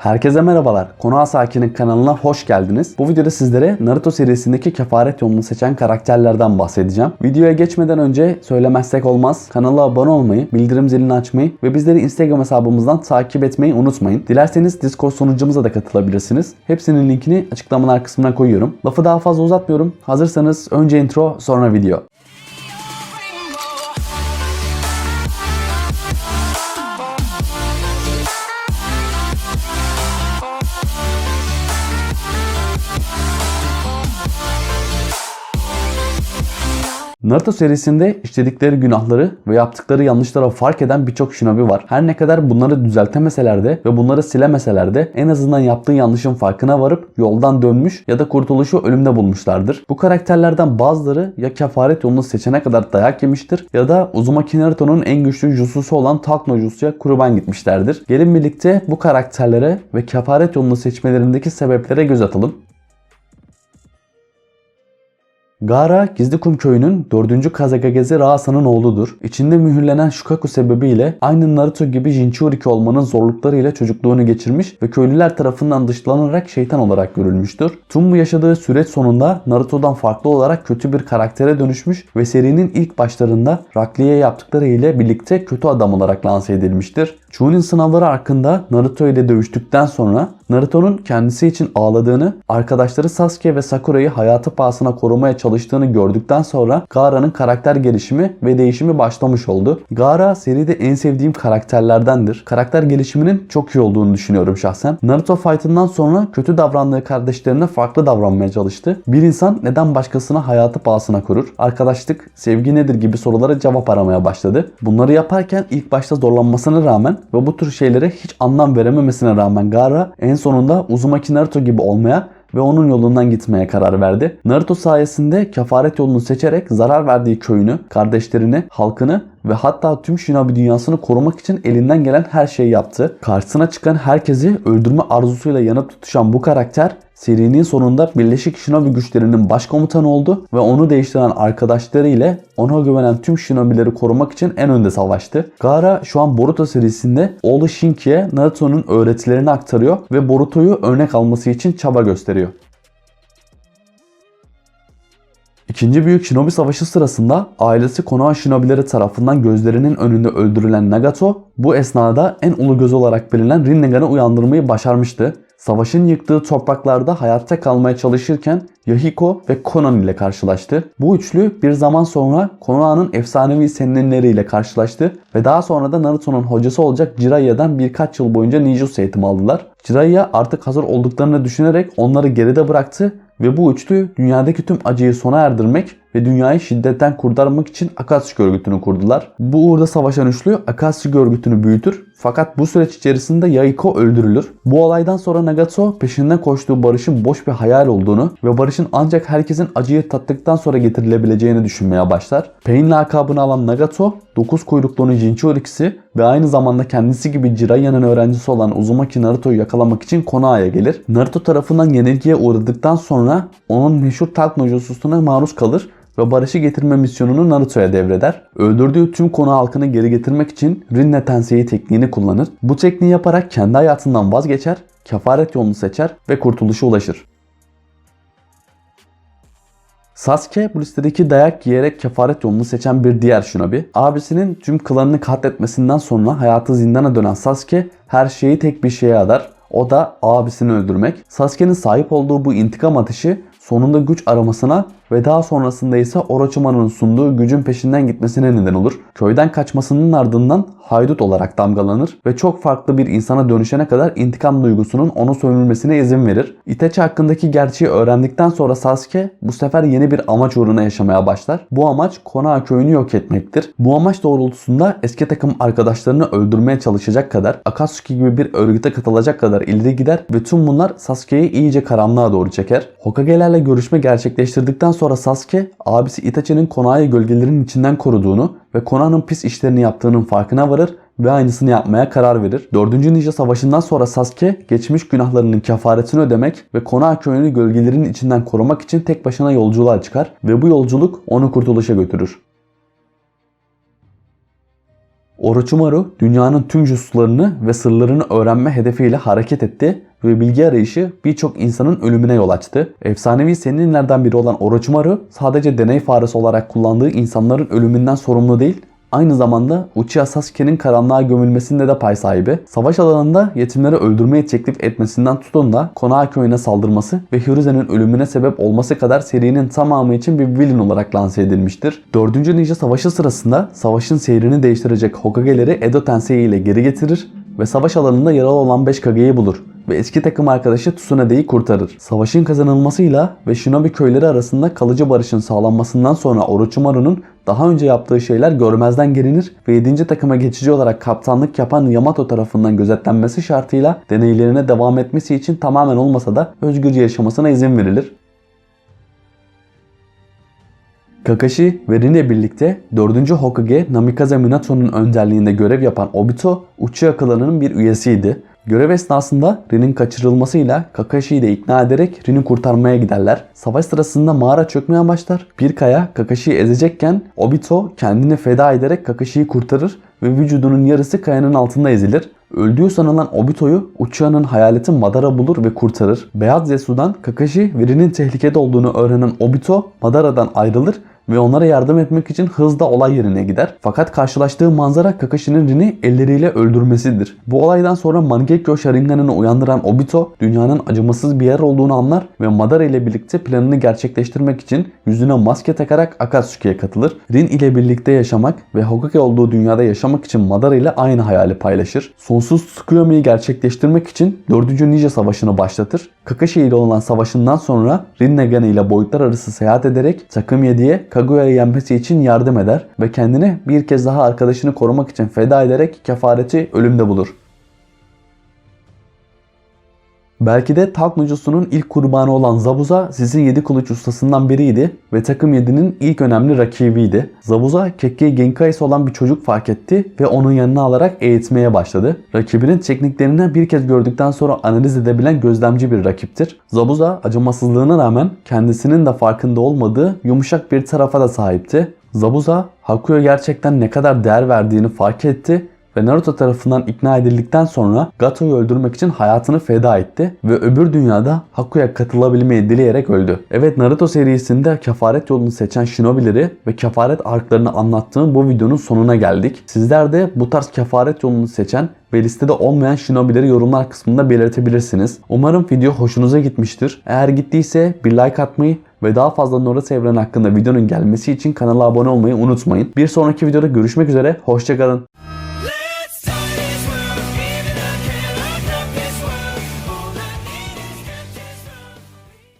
Herkese merhabalar. Konoha Sakin'in kanalına hoş geldiniz. Bu videoda sizlere Naruto serisindeki kefaret yolunu seçen karakterlerden bahsedeceğim. Videoya geçmeden önce söylemezsek olmaz. Kanala abone olmayı, bildirim zilini açmayı ve bizleri Instagram hesabımızdan takip etmeyi unutmayın. Dilerseniz Discord sunucumuza da katılabilirsiniz. Hepsinin linkini açıklamalar kısmına koyuyorum. Lafı daha fazla uzatmıyorum. Hazırsanız önce intro sonra video. Naruto serisinde işledikleri günahları ve yaptıkları yanlışlara fark eden birçok shinobi var. Her ne kadar bunları düzeltemeseler de ve bunları silemeseler de en azından yaptığı yanlışın farkına varıp yoldan dönmüş ya da kurtuluşu ölümde bulmuşlardır. Bu karakterlerden bazıları ya kefaret yolunu seçene kadar dayak yemiştir ya da Uzumaki Naruto'nun en güçlü jutsusu olan Talk Jutsu'ya kurban gitmişlerdir. Gelin birlikte bu karakterlere ve kefaret yolunu seçmelerindeki sebeplere göz atalım. Gaara Gizli köyünün 4. Kazekage Raasa'nın oğludur. İçinde mühürlenen Shukaku sebebiyle aynı Naruto gibi Jinchuriki olmanın zorluklarıyla çocukluğunu geçirmiş ve köylüler tarafından dışlanarak şeytan olarak görülmüştür. Tüm bu yaşadığı süreç sonunda Naruto'dan farklı olarak kötü bir karaktere dönüşmüş ve serinin ilk başlarında Rakli'ye yaptıkları ile birlikte kötü adam olarak lanse edilmiştir. Chunin sınavları hakkında Naruto ile dövüştükten sonra Naruto'nun kendisi için ağladığını, arkadaşları Sasuke ve Sakura'yı hayatı pahasına korumaya çalıştığını gördükten sonra Gaara'nın karakter gelişimi ve değişimi başlamış oldu. Gaara seride en sevdiğim karakterlerdendir. Karakter gelişiminin çok iyi olduğunu düşünüyorum şahsen. Naruto fight'ından sonra kötü davrandığı kardeşlerine farklı davranmaya çalıştı. Bir insan neden başkasına hayatı pahasına korur? Arkadaşlık, sevgi nedir gibi sorulara cevap aramaya başladı. Bunları yaparken ilk başta zorlanmasına rağmen ve bu tür şeylere hiç anlam verememesine rağmen Gaara en sonunda Uzumaki Naruto gibi olmaya ve onun yolundan gitmeye karar verdi. Naruto sayesinde kefaret yolunu seçerek zarar verdiği köyünü, kardeşlerini, halkını ve hatta tüm Shinobi dünyasını korumak için elinden gelen her şeyi yaptı. Karşısına çıkan herkesi öldürme arzusuyla yanıp tutuşan bu karakter serinin sonunda Birleşik Shinobi güçlerinin başkomutanı oldu ve onu değiştiren arkadaşları ile ona güvenen tüm Shinobileri korumak için en önde savaştı. Gaara şu an Boruto serisinde oğlu Shinki'ye Naruto'nun öğretilerini aktarıyor ve Boruto'yu örnek alması için çaba gösteriyor. İkinci Büyük Shinobi Savaşı sırasında ailesi Konoha Shinobileri tarafından gözlerinin önünde öldürülen Nagato bu esnada en ulu göz olarak bilinen Rinnegan'ı uyandırmayı başarmıştı. Savaşın yıktığı topraklarda hayatta kalmaya çalışırken Yahiko ve Conan ile karşılaştı. Bu üçlü bir zaman sonra Konoha'nın efsanevi seninleriyle karşılaştı ve daha sonra da Naruto'nun hocası olacak Jiraiya'dan birkaç yıl boyunca ninjutsu eğitimi aldılar. Jiraiya artık hazır olduklarını düşünerek onları geride bıraktı ve bu üçlü dünyadaki tüm acıyı sona erdirmek ve dünyayı şiddetten kurtarmak için Akatsuki örgütünü kurdular. Bu uğurda savaşan üçlü Akatsuki örgütünü büyütür fakat bu süreç içerisinde Yaiko öldürülür. Bu olaydan sonra Nagato peşinden koştuğu barışın boş bir hayal olduğunu ve barışın ancak herkesin acıyı tattıktan sonra getirilebileceğini düşünmeye başlar. Pain lakabını alan Nagato 9 kuyruklu Jinchurikisi ve aynı zamanda kendisi gibi Jiraiya'nın öğrencisi olan Uzumaki Naruto'yu yakalamak için Konoha'ya gelir. Naruto tarafından yenilgiye uğradıktan sonra onun meşhur Talk no Jutsu'suna maruz kalır ve barışı getirme misyonunu Naruto'ya devreder. Öldürdüğü tüm konu halkını geri getirmek için Rinne Tensei tekniğini kullanır. Bu tekniği yaparak kendi hayatından vazgeçer, kefaret yolunu seçer ve kurtuluşa ulaşır. Sasuke bu listedeki dayak yiyerek kefaret yolunu seçen bir diğer shinobi. Abisinin tüm klanını katletmesinden sonra hayatı zindana dönen Sasuke her şeyi tek bir şeye adar. O da abisini öldürmek. Sasuke'nin sahip olduğu bu intikam ateşi sonunda güç aramasına ve daha sonrasında ise Orochimaru'nun sunduğu gücün peşinden gitmesine neden olur. Köyden kaçmasının ardından haydut olarak damgalanır ve çok farklı bir insana dönüşene kadar intikam duygusunun onu sömürmesine izin verir. Itachi hakkındaki gerçeği öğrendikten sonra Sasuke bu sefer yeni bir amaç uğruna yaşamaya başlar. Bu amaç Konoha köyünü yok etmektir. Bu amaç doğrultusunda eski takım arkadaşlarını öldürmeye çalışacak kadar Akatsuki gibi bir örgüte katılacak kadar ileri gider ve tüm bunlar Sasuke'yi iyice karanlığa doğru çeker. Hokage'lerle görüşme gerçekleştirdikten sonra Sasuke abisi Itachi'nin Konoha'yı gölgelerin içinden koruduğunu ve Konoha'nın pis işlerini yaptığının farkına varır ve aynısını yapmaya karar verir. 4. Ninja Savaşı'ndan sonra Sasuke geçmiş günahlarının kefaretini ödemek ve Konoha köyünü gölgelerin içinden korumak için tek başına yolculuğa çıkar ve bu yolculuk onu kurtuluşa götürür. Orochimaru dünyanın tüm jutsularını ve sırlarını öğrenme hedefiyle hareket etti ve bilgi arayışı birçok insanın ölümüne yol açtı. Efsanevi seninlerden biri olan Orochimaru sadece deney faresi olarak kullandığı insanların ölümünden sorumlu değil, Aynı zamanda Uchiha Sasuke'nin karanlığa gömülmesinde de pay sahibi. Savaş alanında yetimleri öldürmeye teklif etmesinden tutun da Konoha köyüne saldırması ve Hiruzen'in ölümüne sebep olması kadar serinin tamamı için bir villain olarak lanse edilmiştir. 4. Ninja Savaşı sırasında savaşın seyrini değiştirecek Hokage'leri Edo Tensei ile geri getirir ve savaş alanında yaralı olan 5 Kage'yi bulur ve eski takım arkadaşı Tsunade'yi kurtarır. Savaşın kazanılmasıyla ve Shinobi köyleri arasında kalıcı barışın sağlanmasından sonra Orochimaru'nun daha önce yaptığı şeyler görmezden gelinir ve 7. takıma geçici olarak kaptanlık yapan Yamato tarafından gözetlenmesi şartıyla deneylerine devam etmesi için tamamen olmasa da özgürce yaşamasına izin verilir. Kakashi ve Rin ile birlikte 4. Hokage Namikaze Minato'nun önderliğinde görev yapan Obito, Uchiha klanının bir üyesiydi. Görev esnasında Rin'in kaçırılmasıyla Kakashi'yi de ikna ederek Rin'i kurtarmaya giderler. Savaş sırasında mağara çökmeye başlar. Bir kaya Kakashi'yi ezecekken Obito kendini feda ederek Kakashi'yi kurtarır ve vücudunun yarısı kayanın altında ezilir. Öldüğü sanılan Obito'yu Uchiha'nın hayaleti Madara bulur ve kurtarır. Beyaz Zesu'dan Kakashi ve Rin'in tehlikede olduğunu öğrenen Obito Madara'dan ayrılır ve onlara yardım etmek için hızla olay yerine gider. Fakat karşılaştığı manzara Kakashi'nin Rin'i elleriyle öldürmesidir. Bu olaydan sonra Mangekyo Sharingan'ını uyandıran Obito dünyanın acımasız bir yer olduğunu anlar ve Madara ile birlikte planını gerçekleştirmek için yüzüne maske takarak Akatsuki'ye katılır. Rin ile birlikte yaşamak ve Hokage olduğu dünyada yaşamak için Madara ile aynı hayali paylaşır. Sonsuz Tsukuyomi'yi gerçekleştirmek için 4. Ninja Savaşı'nı başlatır. Kakashi ile olan savaşından sonra Rin Negan ile boyutlar arası seyahat ederek Takım 7'ye Kaguya'yı yenmesi için yardım eder ve kendini bir kez daha arkadaşını korumak için feda ederek kefareti ölümde bulur. Belki de Talk Nucusu'nun ilk kurbanı olan Zabuza sizin 7 kılıç ustasından biriydi ve takım 7'nin ilk önemli rakibiydi. Zabuza Kekkei Genkai'si olan bir çocuk fark etti ve onun yanına alarak eğitmeye başladı. Rakibinin tekniklerini bir kez gördükten sonra analiz edebilen gözlemci bir rakiptir. Zabuza acımasızlığına rağmen kendisinin de farkında olmadığı yumuşak bir tarafa da sahipti. Zabuza Hakuya gerçekten ne kadar değer verdiğini fark etti ve Naruto tarafından ikna edildikten sonra Gato'yu öldürmek için hayatını feda etti ve öbür dünyada Hakuya katılabilmeyi dileyerek öldü. Evet Naruto serisinde kefaret yolunu seçen shinobileri ve kefaret arklarını anlattığım bu videonun sonuna geldik. Sizler de bu tarz kefaret yolunu seçen ve listede olmayan shinobileri yorumlar kısmında belirtebilirsiniz. Umarım video hoşunuza gitmiştir. Eğer gittiyse bir like atmayı ve daha fazla Naruto evreni hakkında videonun gelmesi için kanala abone olmayı unutmayın. Bir sonraki videoda görüşmek üzere. Hoşçakalın.